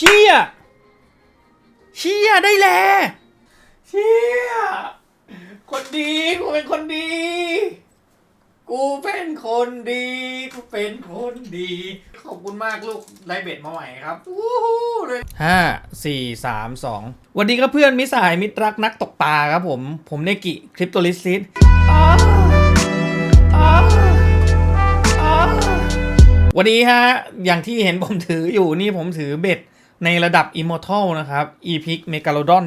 เชี่ยเชี่ยได้แลเชี่ยคนดีกูเป็นคนดี กูเป็นคนดี กูเป็นคนดี ขอบคุณมากลูกได้เบ็ดมาใหม่ครับวู้ฮู้เลยห้าสี่สามสองวันดีครับเพื่อนมิตรสหายมิตรรักนักตกปลาครับผม ผมเนกิคริปโตลิสซิสวันนี้ฮะ อย่างที่เห็นผมถืออยู่นี่ผมถือเบ็ด ในระดับ Immortal นะครับ Epic Megalodon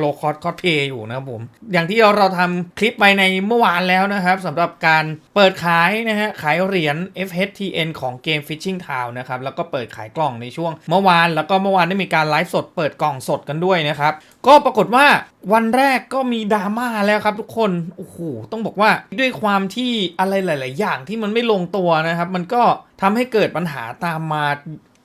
โลคอ s คอ s เพย์อยู่นะครับผม อย่างที่เราทำคลิปไปในเมื่อวานแล้วนะครับสำหรับการเปิดขายนะฮะขายเหรียญ FHTN ของเกม Fishing Town นะครับ แล้วก็เปิดขายกล่องในช่วงเมื่อวานแล้วก็เมื่อวานได้มีการไลฟ์สดเปิดกล่องสดกันด้วยนะครับ ก็ปรากฏว่าวันแรกก็มีดราม่าแล้วครับทุกคน โอ้โห ต้องบอกว่าด้วยความที่อะไรหลาย ๆ อย่างที่มันไม่ลงตัวนะครับ มันก็ทำให้เกิดปัญหาตามมา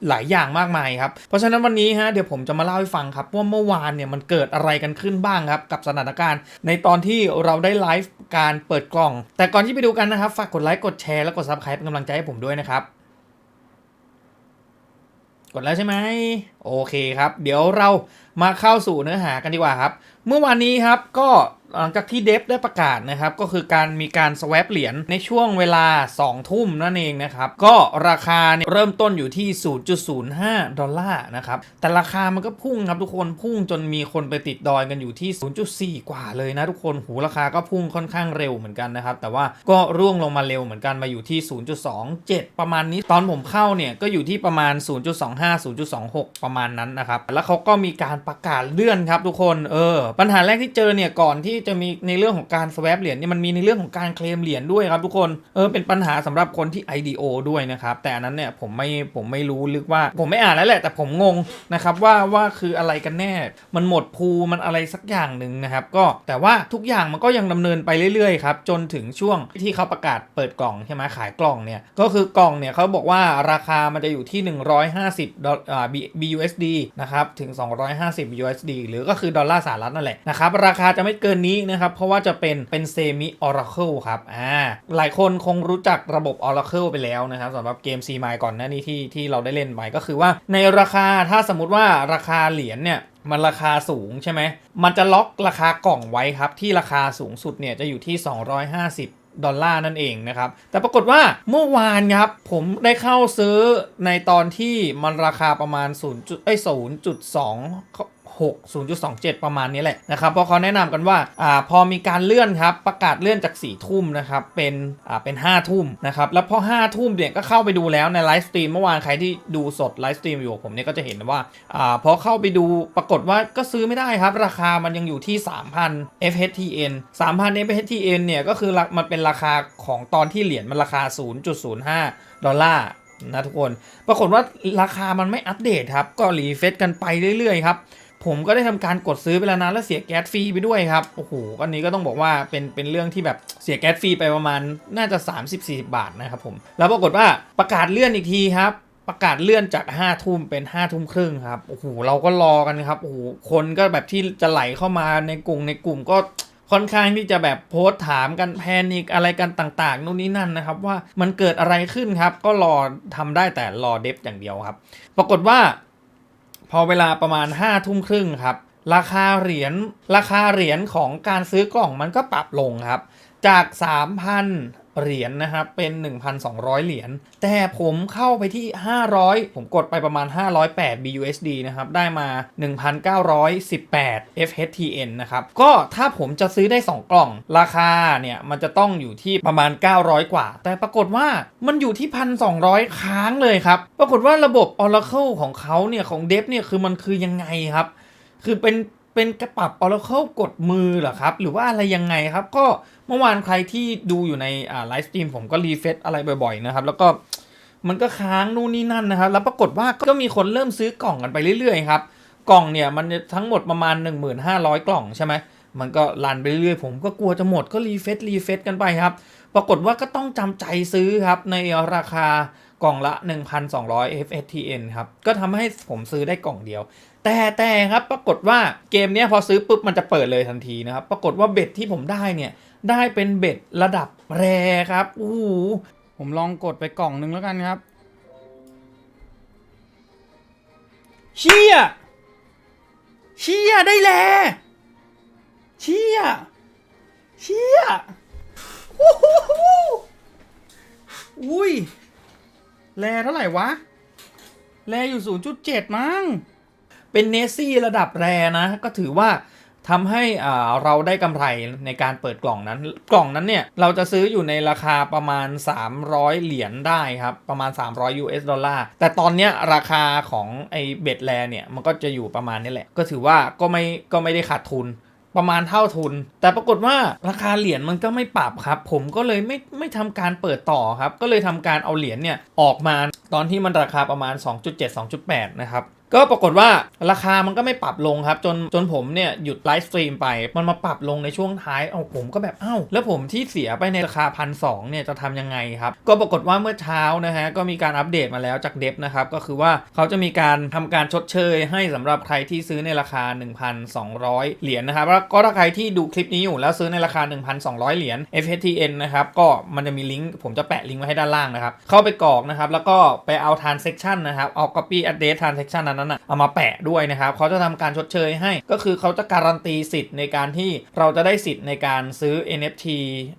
หลายอย่างมากมายครับ เพราะฉะนั้นวันนี้ฮะเดี๋ยวผมจะมาเล่าให้ฟังครับว่าเมื่อวานเนี่ยมันเกิดอะไรกันขึ้นบ้างครับกับสถานการณ์ ในตอนที่เราได้ไลฟ์การเปิดกล่อง แต่ก่อนที่ไปดูกันนะครับฝากกดไลค์กดแชร์และกดซับสไครป์เป็นกำลังใจให้ผมด้วยนะครับกดแล้วใช่ไหมโอเคครับ เดี๋ยวเรามาเข้าสู่เนื้อหากันดีกว่าครับ เมื่อวานนี้ครับก็ หลังจากที่เดฟได้ประกาศนะครับ ก็คือการมีการสว a p เหรียญในช่วงเวลา 2 ทุ่มนั่นเองนะครับ ก็ราคาเนี่ยเริ่มต้นอยู่ที่ 0.05 ดอลลาร์นะครับ แต่ราคามันก็พุ่งครับทุกคนพุ่งจนมีคนไปติดดอยกันอยู่ที่ 0.4 กว่าเลยนะทุกคนหูราคาก็พุ่งค่อนข้างเร็วเหมือนกันนะครับ แต่ว่าก็ร่วงลงมาเร็วเหมือนกันมาอยู่ที่ 0.27 ประมาณนี้ ตอนผมเข้าเนี่ยก็อยู่ที่ประมาณ 0.25 0.26 ประมาณนั้นนะครับแล้วเขาก็มีการประกาศเลื่อนครับทุกคนเออปัญหาแรกที่เจอเนี่ยก่อนที่จะมีในเรื่องของการ swap เหรียญเนี่ยมันมีในเรื่องของการเคลมเหรียญด้วยครับทุกคนเออเป็นปัญหาสำหรับคนที่ IDO ด้วยนะครับแต่อันนั้นเนี่ยผมไม่ผมไม่รู้ลึกว่า ผมไม่อ่านแล้วแหละ แต่ผมงงนะครับว่าว่าคืออะไรกันแน่ มันหมดภูมันอะไรสักอย่างหนึ่งนะครับ ก็แต่ว่าทุกอย่างมันก็ยังดำเนินไปเรื่อยๆครับจนถึงช่วงที่เขาประกาศเปิดกล่องใช่ไหมขายกล่องเนี่ยก็คือกล่องเนี่ยเขาบอกว่าราคามันจะอยู่ที่ 150ดอลอ่า BUSD นะครับถึง 250 USD หรือก็คือดอลลาร์สหรัฐนั่นแหละนะครับราคาจะไม่เกินนี้นะครับเพราะว่าจะเป็นเป็นเซมิออราเคิลครับอ่าหลายคนคงรู้จักระบบ Oracle ไปแล้วนะครับสำหรับเกม C m i ก่อนหน้านี้ที่ที่เราได้เล่นไปก็คือว่าในราคาถ้าสมมติว่าราคาเหรียญเนี่ยมันราคาสูงใช่ไหม มันจะล็อกราคากล่องไว้ครับ ที่ราคาสูงสุดเนี่ยจะอยู่ที่ 250ดอลลาร์นั่นเองนะครับ แต่ปรากฏว่าเมื่อวานครับ ผมได้เข้าซื้อในตอนที่มันราคาประมาณ0จุดเอ้ย0.2 6 0.27 ประมาณนี้แหละนะครับเพราะเขาแนะนำกันว่าอ่าพอมีการเลื่อนครับประกาศเลื่อนจาก 4 ทุ่มนะครับเป็นอ่าเป็น 5 ทุ่มนะครับแล้วพอ 5 ทุ่มเนี่ยก็เข้าไปดูแล้วในไลฟ์สตรีมเมื่อวานใครที่ดูสดไลฟ์สตรีมอยู่ผมเนี่ยก็จะเห็นว่าอ่าพอเข้าไปดูปรากฏว่าก็ซื้อไม่ได้ครับ ราคามันยังอยู่ที่ 3,000 FHTN 3,000 FHTN เนี่ยก็คือมันเป็นราคาของตอนที่เหรียญมันราคา 0.05 ดอลลาร์นะทุกคน ปรากฏว่าราคามันไม่อัปเดตครับ ก็รีเฟซกันไปเรื่อยๆครับ ผมก็ได้ทำการกดซื้อไปแล้วนะแล้วเสียแก๊สฟรีไปด้วยครับโอ้โหอันนี้ก็ต้องบอกว่าเป็นเป็นเรื่องที่แบบเสียแก๊สฟรีไปประมาณน่าจะ 30-40 บาทนะครับผมแล้วปรากฏว่าประกาศเลื่อนอีกทีครับประกาศเลื่อนจาก5ทุ่มเป็น5ทุ่มครึ่งครับโอ้โหเราก็รอกันครับโอ้โหคนก็แบบที่จะไหลเข้ามาในกลุ่มในกลุ่มก็ค่อนข้างที่จะแบบโพสต์ถามกันแพนิกอะไรกันต่างๆนู่นนี่นั่นนะครับ ว่ามันเกิดอะไรขึ้นครับ ก็รอทำได้แต่รอเดฟอย่างเดียวครับ ปรากฏว่า พอเวลาประมาณ5้าทุ่มครึ่งครับ ราคาเหรียญราคาเหรียญของการซื้อกล่องมันก็ปรับลงครับ จาก 3,000 เหรียญนนะครับ เป็น 1,200 เหรียญ แต่ผมเข้าไปที่ 500 ผมกดไปประมาณ 508 BUSD นะครับ ได้มา 1,918 FHTN นะครับ ก็ถ้าผมจะซื้อได้ 2 กล่อง ราคาเนี่ย มันจะต้องอยู่ที่ประมาณ 900 กว่า แต่ปรากฏว่ามันอยู่ที่ 1,200 ค้างเลยครับ ปรากฏว่าระบบ Oracle ของเขาเนี่ย ของเดฟเนี่ย คือมันคือยังไงครับ คือเป็น เป็นกระปับ Oracle กดมือเหรอครับ หรือว่าอะไรยังไงครับ ก็เมื่อวานใครที่ดูอยู่ในไลฟ์สตรีมผมก็รีเฟซอะไรบ่อยๆนะครับ แล้วก็มันก็ค้างนู่นนี่นั่นนะครับ แล้วปรากฏว่าก็มีคนเริ่มซื้อกล่องกันไปเรื่อยๆครับ กล่องเนี่ยมันทั้งหมดประมาณ 1500 กล่องใช่ไหมมันก็รันไปเรื่อยๆผมก็กลัวจะหมดก็รีเฟซรีเฟซกันไปครับ ปรากฏว่าก็ต้องจำใจซื้อครับในราคากล่องละ 1,200 FSTN ครับ ก็ทำให้ผมซื้อได้กล่องเดียว แต่แต่ครับปรากฏว่าเกมนี้พอซื้อปุ๊บมันจะเปิดเลยทันทีนะครับ ปรากฏว่าเบ็ดที่ผมได้เนี่ยได้เป็นเบ็ดระดับแรครับโอ้โหผมลองกดไปกล่องนึงแล้วกันครับ เชี่ยเชี่ยได้แลเชี่ยเชี่ยโอ้โหอุ้ยแลเท่าไหร่วะ แลอยู่ 0.7 มั้ง เป็นเนสซี่ระดับแรนะ ก็ถือว่าทำให้เราได้กำไรในการเปิดกล่องนั้น กล่องนั้นเนี่ยเราจะซื้ออยู่ในราคาประมาณ 300 เหรียญได้ครับ ประมาณ 300 US ดอลลาร์ แต่ตอนเนี้ยราคาของไอ้เบ็ดแลเนี่ยมันก็จะอยู่ประมาณนี้แหละ ก็ถือว่าก็ไม่ก็ไม่ได้ขาดทุนประมาณเท่าทุน แต่ปรากฏว่าราคาเหรียญมันก็ไม่ปรับครับ ผมก็เลยไม่ไม่ทำการเปิดต่อครับ ก็เลยทำการเอาเหรียญเนี่ยออกมาตอนที่มันราคาประมาณ 2.7 2.8 นะครับ ก็ปรากฏว่าราคามันก็ไม่ปรับลงครับ จนจนผมเนี่ยหยุดไลฟ์สตรีมไป มันมาปรับลงในช่วงท้ายเอาผมก็แบบเอ้าแล้วผมที่เสียไปในราคาพันสเนี่ยจะทำยังไงครับ ก็ปรากฏว่าเมื่อเช้านะฮะก็มีการอัปเดตมาแล้วจากเดฟนะครับ ก็คือว่าเขาจะมีการทำการชดเชยให้สำหรับใครที่ซื้อในราคา 1,200 เหรียญนะครับแล้วก็ถ้าใครที่ดูคลิปนี้อยู่แล้วซื้อในราคา 1,200 เหรียญ FHTN นะครับก็มันจะมีลิงก์ผมจะแปะลิงก์ไว้ให้ด้านล่างนะครับเข้าไปกรอกนะครับแล้วก็ไปเอา transaction นะครับเอา copy address transaction นั้นนะเอามาแปะด้วยนะครับเขาจะทำการชดเชยให้ ก็คือเขาจะการันตีสิทธิ์ในการที่เราจะได้สิทธิ์ในการซื้อ NFT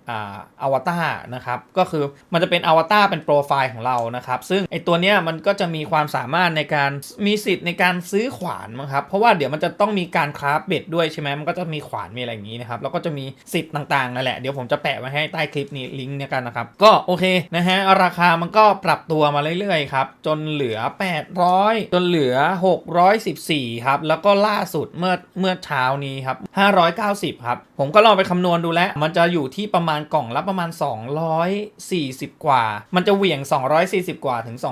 อ่าอวตารนะครับก็คือมันจะเป็นอวตารเป็นโปรไฟล์ของเรานะครับซึ่งไอตัวเนี้ยมันก็จะมีความสามารถในการมีสิทธิ์ในการซื้อขวานมั้งครับเพราะว่าเดี๋ยวมันจะต้องมีการคราฟเบ็ดด้วยใช่ไหมมันก็จะมีขวานมีอะไรอย่างนี้นะครับแล้วก็จะมีสิทธิ์ต่างๆนั่นแหละเดี๋ยวผมจะแปะไว้ให้ใต้คลิปนี้ลิงก์เนี่ยกันนะครับก็โอเคนะฮะราคามันก็ปรับตัวมาเรื่อยๆครับจนเหลือ 800 จนเหลือ614 ครับ แล้วก็ล่าสุดเมื่อเมื่อเช้านี้ครับ 590 ครับ ผมก็ลองไปคำนวณดูแล้ว มันจะอยู่ที่ประมาณกล่องละประมาณ 240 กว่า มันจะเหวี่ยง 240 กว่าถึง 200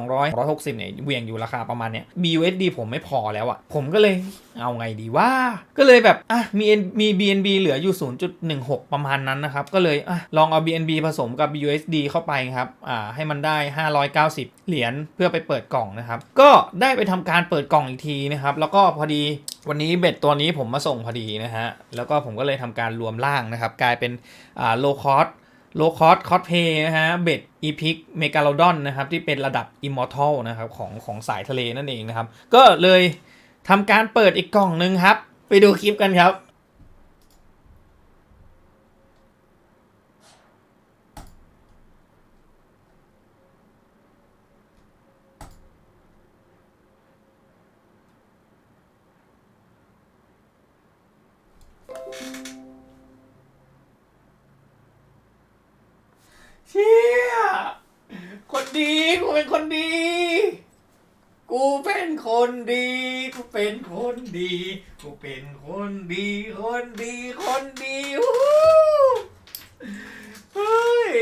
160 เนี่ยเหวี่ยงอยู่ราคาประมาณเนี้ย BUSD ผมไม่พอแล้วอะผมก็เลยเอาไงดีว่า ก็เลยแบบอะมีมี BNB เหลืออยู่ 0.16 ประมาณนั้นนะครับ ก็เลยอะลองเอา BNB ผสมกับ USD เข้าไปครับอ่าให้มันได้ 590 เหรียญเพื่อไปเปิดกล่องนะครับ ก็ได้ไปทำการเปิดกล่องอีกทีนะครับ แล้วก็พอดีวันนี้เบ็ดตัวนี้ผมมาส่งพอดีนะฮะ แล้วก็ผมก็เลยทำการรวมร่างนะครับ กลายเป็นอ่าโลคอสโลคอสคอสเพย์นะฮะ เบ็ดอีพิกเมกาโลดอนนะครับ ที่เป็นระดับอิมมอร์ทัลนะครับ ของของสายทะเลนั่นเองนะครับ ก็เลยทำการเปิดอีกกล่องหนึ่งครับ ไปดูคลิปกันครับ เชี่ยคนดีกูเป็นคนดี กูเป็นคนดี กูเป็นคนดี กูเป็นคนดี คนดีคนดีวู้ฮู้เฮ้ย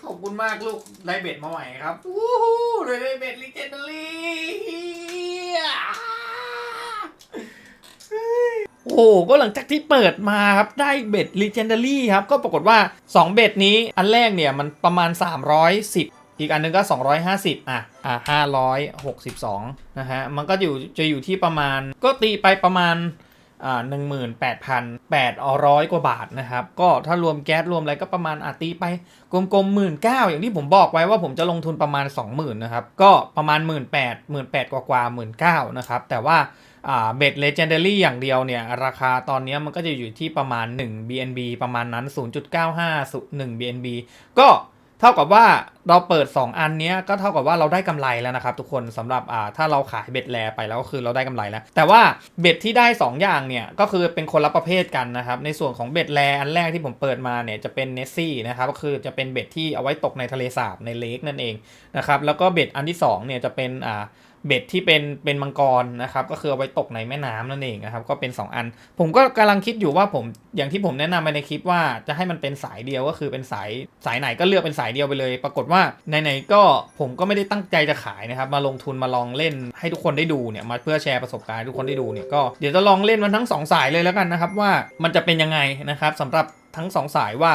ขอบคุณมากลูกได้เบ็ดมาใหม่ครับวู้ฮู้ได้เบ็ดลิเจนดารี่ โอ้โห ก็หลังจากที่เปิดมาครับได้เบ็ด Legendary ครับ ก็ปรากฏว่า 2 เบ็ดนี้อันแรกเนี่ยมันประมาณ 310อีกอันหนึงก็ 250 อะ อะ562 นะฮะ มันก็อยู่ จะอยู่ที่ประมาณ ก็ตีไปประมาณ อ่า18,800 กว่าบาทนะครับ ก็ถ้ารวมแก๊สรวมอะไรก็ประมาณอาตีไปกลมๆหมื่นเอย่างที่ผมบอกไว้ว่าผมจะลงทุนประมาณ 20,000 นะครับ ก็ประมาณ 1 8 0 0 0 1 8 0 0กว่ากว่าหมื่นเนะครับ แต่ว่า เบ็ดเลเจนเดารี่อย่างเดียวเนี่ย ราคาตอนนี้มันก็จะอยู่ที่ประมาณ 1 BNB ประมาณนั้น 0.95 1 BNB ก็เท่ากับว่าเราเปิด 2 อันนี้ก็เท่ากับว่าเราได้กำไรแล้วนะครับทุกคนสำหรับอ่าถ้าเราขายเบ็ดแลไปแล้วก็คือเราได้กำไรแล้ว แต่ว่าเบ็ดที่ได้ 2 อย่างเนี่ยก็คือเป็นคนละประเภทกันนะครับในส่วนของเบ็ดแลอันแรกที่ผมเปิดมาเนี่ยจะเป็นเนสซี่นะครับก็คือจะเป็นเบ็ดที่เอาไว้ตกในทะเลสาบในเลกนั่นเองนะครับแล้วก็เบ็ดอันที่สองเนี่ยจะเป็นอ่า เบ็ดที่เป็นเป็นมังกรนะครับ ก็คือเอาไว้ตกในแม่น้ำนั่นเองนะครับ ก็เป็น 2 อัน ผมก็กำลังคิดอยู่ว่าผมอย่างที่ผมแนะนำไปในคลิปว่าจะให้มันเป็นสายเดียวก็คือเป็นสายสายไหนก็เลือกเป็นสายเดียวไปเลย ปรากฏว่าไหนๆก็ผมก็ไม่ได้ตั้งใจจะขายนะครับ มาลงทุนมาลองเล่นให้ทุกคนได้ดูเนี่ยมาเพื่อแชร์ประสบการณ์ทุกคนได้ดูเนี่ยก็เดี๋ยวจะลองเล่นมันทั้งสองสายเลยแล้วกันนะครับว่ามันจะเป็นยังไงนะครับสำหรับ ทั้งสองสายว่า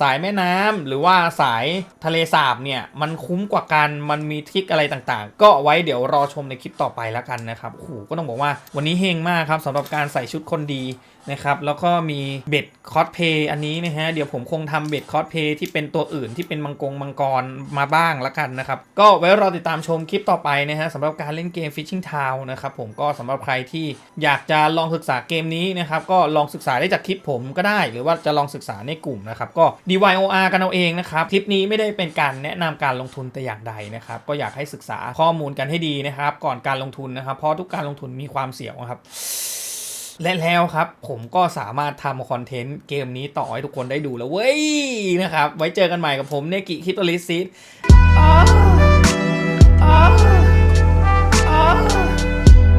สายแม่น้ำหรือว่าสายทะเลสาบเนี่ยมันคุ้มกว่ากันมันมีทริคอะไรต่างๆ ก็ไว้เดี๋ยวรอชมในคลิปต่อไปแล้วกันนะครับโอ้โหก็ต้องบอกว่าวันนี้เฮงมากครับสำหรับการใส่ชุดคนดี นะครับแล้วก็มีเบ็ดคอสเพย์อันนี้นะฮะเดี๋ยวผมคงทำเบ็ดคอสเพย์ที่เป็นตัวอื่นที่เป็นมังกรมังกรมาบ้างละกันนะครับ ก็ไว้รอติดตามชมคลิปต่อไปนะฮะสำหรับการเล่นเกม Fishing Town นะครับผมก็สำหรับใครที่อยากจะลองศึกษาเกมนี้นะครับก็ลองศึกษาได้จากคลิปผมก็ได้ หรือว่าจะลองศึกษาในกลุ่มนะครับก็ DYOR กันเอาเองนะครับคลิปนี้ไม่ได้เป็นการแนะนำการลงทุนแต่อย่างใดนะครับก็อยากให้ศึกษาข้อมูลกันให้ดีนะครับก่อนการลงทุนนะครับเพราะทุกการลงทุนมีความเสี่ยงครับ และแล้วครับ ผมก็สามารถทำคอนเทนต์เกมนี้ต่อให้ทุกคนได้ดูแล้วเว้ยนะครับ ไว้เจอกันใหม่กับผมเนกิคิปตลิสซิต